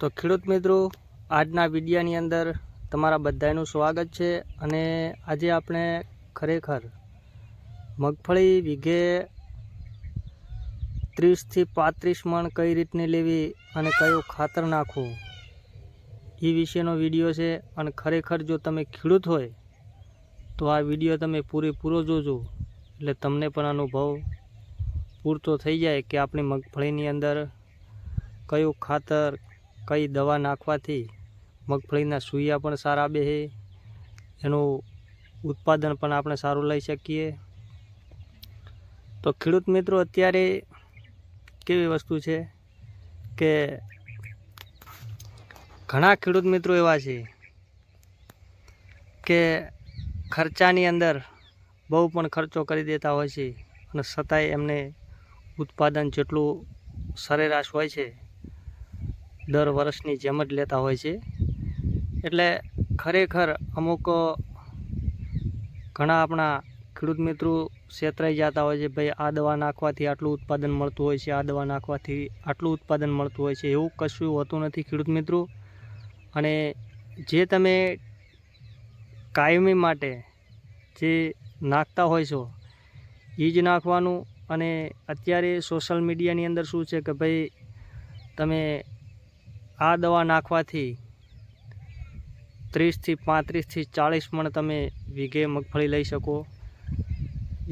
તો ખેડૂત મિત્રો, આજના વિડિયાની અંદર તમારા બધાનું સ્વાગત છે અને આજે આપણે ખરેખર મગફળી વીઘે ત્રીસથી પાંત્રીસ મણ કઈ રીતની લેવી અને કયું ખાતર નાખવું, એ વિશેનો વીડિયો છે. અને ખરેખર જો તમે ખેડૂત હોય, તો આ વીડિયો તમે પૂરેપૂરો જોજો. એટલે તમને પણ અનુભવ પૂરતો થઈ જાય કે આપણી મગફળીની અંદર કયું ખાતર કઈ દવા નાખવાથી મગફળીના સૂયા પણ સારા બેહે એનું ઉત્પાદન પણ આપણે સારું લઈ શકીએ. તો ખેડૂત મિત્રો, અત્યારે કેવી વસ્તુ છે કે ઘણા ખેડૂત મિત્રો એવા છે કે ખર્ચાની અંદર બહુ પણ ખર્ચો કરી દેતા હોય છે અને છતાંય એમને ઉત્પાદન જેટલું સરેરાશ હોય છે. દર વર્ષની જેમ જ લેતા હોય છે. એટલે ખરેખર અમુક ઘણા આપણા ખેડૂત મિત્રો છેતરાઈ જતા હોય છે, ભાઈ આ દવા નાખવાથી આટલું ઉત્પાદન મળતું હોય છે, આ દવા નાખવાથી આટલું ઉત્પાદન મળતું હોય છે. એવું કશું હોતું નથી ખેડૂત મિત્રો. અને જે તમે કાયમી માટે જે નાખતા હોય છો એ જ નાખવાનું. અને અત્યારે સોશિયલ મીડિયાની અંદર શું છે કે, ભાઈ તમે આ દવા નાખવાથી ત્રીસથી પાંત્રીસથી ચાળીસ મણ તમે વીઘે મગફળી લઈ શકો.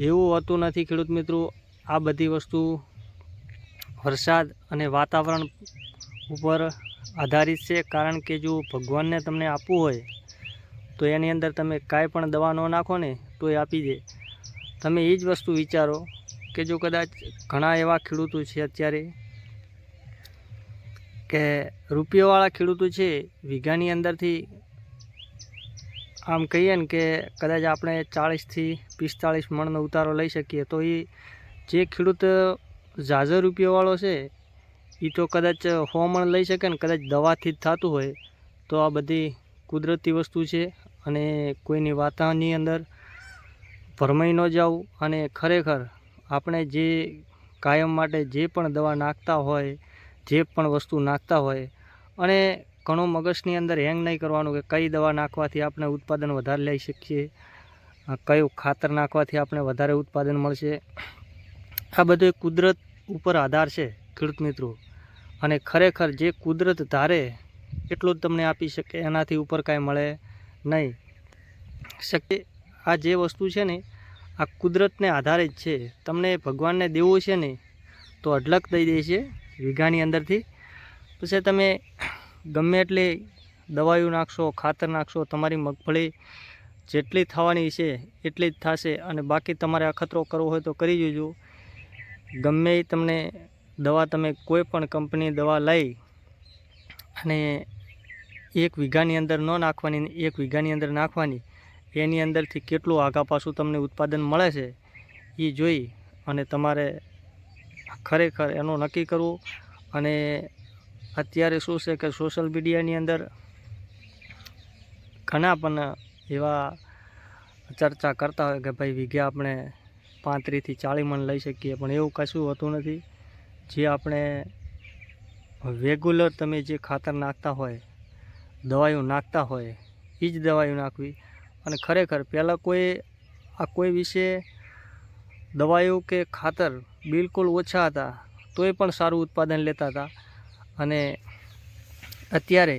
એવું હોતું નથી ખેડૂત મિત્રો, આ બધી વસ્તુ વરસાદ અને વાતાવરણ ઉપર આધારિત છે. કારણ કે જો ભગવાનને તમને આપવું હોય, તો એની અંદર તમે કાંઈ પણ દવા ન નાખો ને, તો એ આપી દે. તમે એ જ વસ્તુ વિચારો કે જો કદાચ ઘણા એવા ખેડૂતો છે અત્યારે કે રૂપિયાવાળા ખેડૂતો છે, વીઘાની અંદરથી આમ કહીએ ને કે કદાચ આપણે ચાળીસથી પિસ્તાળીસ મણનો ઉતારો લઈ શકીએ, તો એ જે ખેડૂત ઝાઝર રૂપિયાવાળો છે એ તો કદાચ સો મણ લઈ શકે ને કદાચ દવાથી જ થતું હોય, તો આ બધી કુદરતી વસ્તુ છે અને કોઈની વાતાની અંદર ભરમાઈ ન જવું અને ખરેખર આપણે જે કાયમ માટે જે પણ દવા નાખતા હોય જે પણ વસ્તુ નાખતા હોય અને ઘણું મગજની અંદર હેંગ નહીં કરવાનું કે કઈ દવા નાખવાથી આપણે ઉત્પાદન વધારે લઈ શકીએ કયું ખાતર નાખવાથી આપણે વધારે ઉત્પાદન મળશે. આ બધું કુદરત ઉપર આધાર છે, ખેડૂત મિત્રો. અને ખરેખર જે કુદરત ધારે એટલું જ તમને આપી શકે, એનાથી ઉપર કાંઈ મળે નહીં. શકે આ જે વસ્તુ છે ને, આ કુદરતને આધારે જ છે. તમને ભગવાનને દેવું છે ને, તો અઢળક દઈ દે છે વીઘાની અંદરથી. પછી તમે ગમે એટલી દવાઓ નાખશો, ખાતર નાખશો, તમારી મગફળી જેટલી થવાની છે એટલી જ થશે અને બાકી તમારે અખતરો કરવો હોય તો કરી જોજો. ગમે તમને દવા તમે કોઈ પણ કંપની દવા લઈ અને એક વીઘાની અંદર ન નાખવાની એક વીઘાની અંદર નાખવાની, એની અંદરથી કેટલું આગા પાછું તમને ઉત્પાદન મળે છે એ જોઈ અને તમારે ખરેખર એનું નક્કી કરવું અને અત્યારે શું છે કે સોશિયલ મીડિયાની અંદર ઘણા પણ એવા ચર્ચા કરતા હોય કે ભાઈ વીઘે આપણે પાંત્રીસથી ચાળીસ મણ લઈ શકીએ, પણ એવું કશું હોતું નથી. જે આપણે રેગ્યુલર તમે જે ખાતર નાખતા હોય, દવાઈઓ નાખતા હોય એ જ દવાઈઓ નાખવી. અને ખરેખર પહેલાં કોઈ, આ કોઈ વિશે દવાઈઓ કે ખાતર બિલકુલ ઓછા હતા, તોય પણ સારું ઉત્પાદન લેતા હતા. અને અત્યારે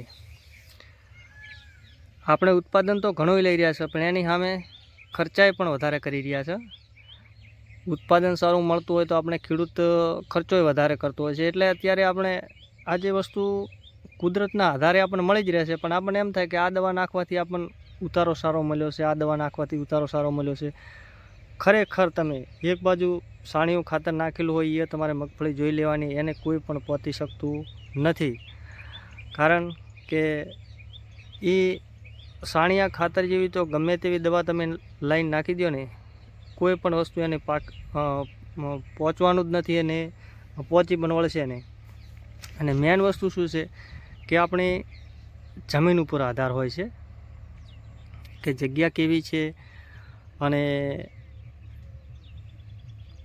આપણે ઉત્પાદન તો ઘણું લઈ રહ્યા છે, પણ એની સામે ખર્ચાએ પણ વધારે કરી રહ્યા છે. ઉત્પાદન સારું મળતું હોય તો આપણે ખેડૂત ખર્ચોય વધારે કરતો હોય છે. એટલે અત્યારે આપણે આ જે વસ્તુ કુદરતના આધારે આપણને મળી જ રહેશે પણ આપણને એમ થાય કે આ દવા નાખવાથી આપણને ઉતારો સારો મળ્યો છે, આ દવા નાખવાથી ઉતારો સારો મળ્યો છે. ખરેખર તમે એક બાજુ સાણિયું ખાતર નાખેલું હોય એ તમારે મગફળી જોઈ લેવાની, એને કોઈ પણ પહોંચી શકતું નથી. કારણ કે એ સાણિયા ખાતર જેવી તો ગમે તેવી દવા તમે લાઈન નાખી દો ને, કોઈ પણ વસ્તુ એને પાક પહોંચવાનું જ નથી અને પહોંચી પણ વળશે ને અને મેન વસ્તુ શું છે કે આપણે જમીન ઉપર આધાર હોય છે કે જગ્યા કેવી છે અને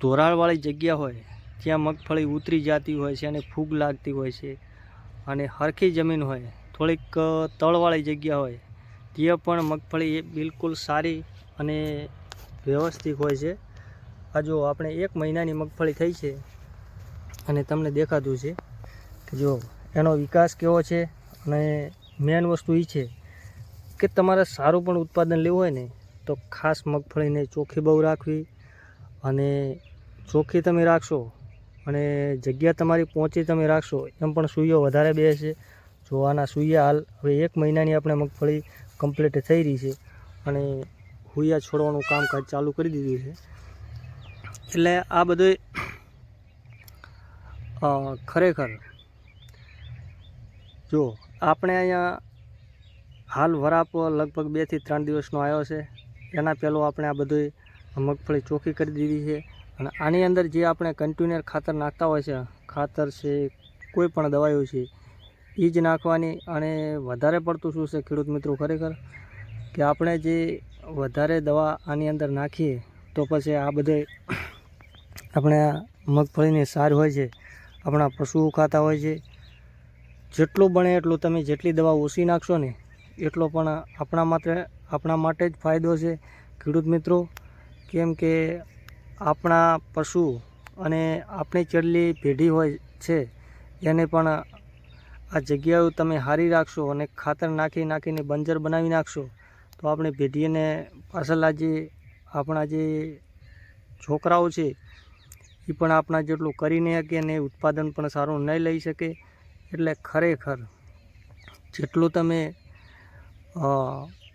ધોરાળવાળી જગ્યા હોય ત્યાં મગફળી ઉતરી જતી હોય છે અને ફૂગ લાગતી હોય છે અને હરખી જમીન હોય, થોડીક તળવાળી જગ્યા હોય, ત્યાં પણ મગફળી બિલકુલ સારી અને વ્યવસ્થિત હોય છે. આ જો આપણે એક મહિનાની મગફળી થઈ છે અને તમને દેખાતું છે કે જો એનો વિકાસ કેવો છે અને મેન વસ્તુ એ છે કે તમારે સારું પણ ઉત્પાદન લેવું હોય ને, તો ખાસ મગફળીને ચોખ્ખી બહુ રાખવી અને ચોખ્ખી તમે રાખશો અને જગ્યા તમારી પહોંચી તમે રાખશો, એમ પણ સૂઈઓ વધારે બેસે. જો આના સૂયા હાલ, હવે એક મહિનાની આપણે મગફળી કમ્પ્લીટ થઈ રહી છે અને હુયા છોડવાનું કામકાજ ચાલુ કરી દીધું છે. એટલે આ બધું ખરેખર જો આપણે અહીંયા હાલ વરાપ લગભગ બેથી ત્રણ દિવસનો આવ્યો છે. એના પહેલો આપણે આ બધું મગફળી ચોખ્ખી કરી દીધી છે. અને આની અંદર જે આપણે કન્ટિન્યુઅર ખાતર નાખતા હોય છે, ખાતર છે, કોઈ પણ દવાઓ છે એ જ નાખવાની અને વધારે પડતું શું છે ખેડૂત મિત્રો ખરેખર? કે આપણે જે વધારે દવા આની અંદર નાખીએ, તો પછી આ બધે આપણે મગફળીની સાર હોય છે, આપણા પશુઓ ખાતા હોય છે, જેટલું બને એટલું તમે જેટલી દવા ઓછી નાખશો ને, એટલો પણ આપણા માટે આપણા માટે જ ફાયદો છે. ખેડૂત મિત્રો, કેમ કે આપણા પશુ અને આપણી ચડલી પેઢી હોય છે, એને પણ આ જગ્યાઓ તમે હારી રાખશો અને ખાતર નાખી નાખીને બંજર બનાવી નાખશો, તો આપણે પેઢીને પાછળના જે આપણા જે છોકરાઓ છે, એ પણ આપણા જેટલું કરી નહીં શકે અને ઉત્પાદન પણ સારું નહીં લઈ શકે, એટલે ખરેખર જેટલું તમે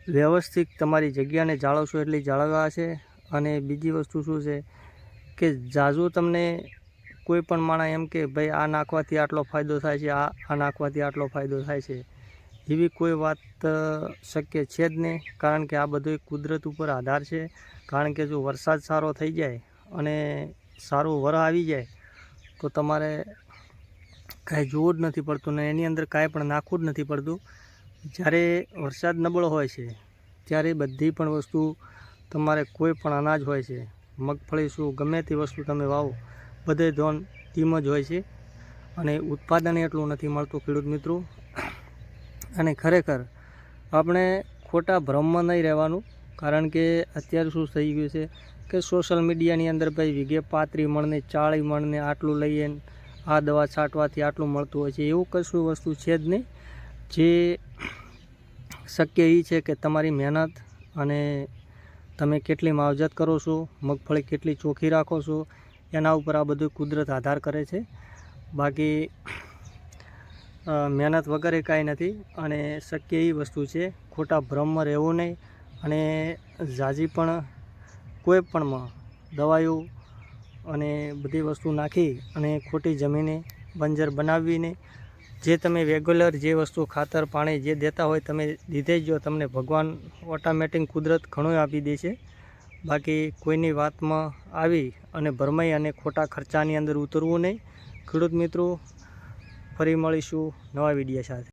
વ્યવસ્થિત તમારી જગ્યાને જાળવશો એટલી જાળવવા છે. અને બીજી વસ્તુ શું છે કે ઝાઝુ તમને કોઈ પણ માણસ એમ કે ભાઈ આ નાખવાથી આટલો ફાયદો થાય છે, આ આ નાખવાથી આટલો ફાયદો થાય છે. એવી કોઈ વાત શક્ય છે જ નહીં. કારણ કે આ બધો કુદરત ઉપર આધાર છે. કારણ કે જો વરસાદ સારો થઈ જાય અને સારું વર આવી જાય, તો તમારે કાંઈ જોવું જ નથી પડતું ને એની અંદર કાંઈ પણ નાખવું જ નથી પડતું. જ્યારે વરસાદ નબળો હોય છે, ત્યારે બધી પણ વસ્તુ તમારે કોઈ પણ અનાજ હોય છે, મગફળી શું ગમે તે વસ્તુ તમે વાવો, બધે ધોન ટીમ જ હોય છે. અને ઉત્પાદન એટલું નથી મળતું, ખેડૂત મિત્રો. અને ખરેખર આપણે ખોટા ભ્રમમાં નહીં રહેવાનું, કારણ કે અત્યારે શું થઈ ગયું છે કે સોશિયલ મીડિયાની અંદર ભાઈ વીઘે પાત્રી મણને ચાળી મણને આટલું લઈએ આ દવા છાંટવાથી આટલું મળતું હોય છે, એવું કશું વસ્તુ છે જ નહીં. જે શક્ય એ છે કે તમારી મહેનત અને તમે કેટલી માવજત કરો છો, મગફળી કેટલી ચોખ્ખી રાખો છો, એના ઉપર આ બધું કુદરત આધાર કરે છે. બાકી મહેનત વગેરે કાંઈ નથી અને શક્ય એ વસ્તુ છે, ખોટા ભ્રમમાં રહેવું નહીં અને ઝાઝી પણ કોઈ પણમાં દવાઓ અને બધી વસ્તુ નાખી અને ખોટી જમીને બંજર બનાવવીને જે તમે રેગ્યુલર જે વસ્તુ ખાતર, પાણી જે દેતા હોય તમે દીધે જ જો તમને ભગવાન ઓટોમેટિક કુદરત ઘણું આપી દે છે. બાકી કોઈની વાતમાં આવી અને ભરમાઈ અને ખોટા ખર્ચાની અંદર ઉતરવું નહીં. ખેડૂત મિત્રો, ફરી મળીશું નવા વીડિયો સાથે.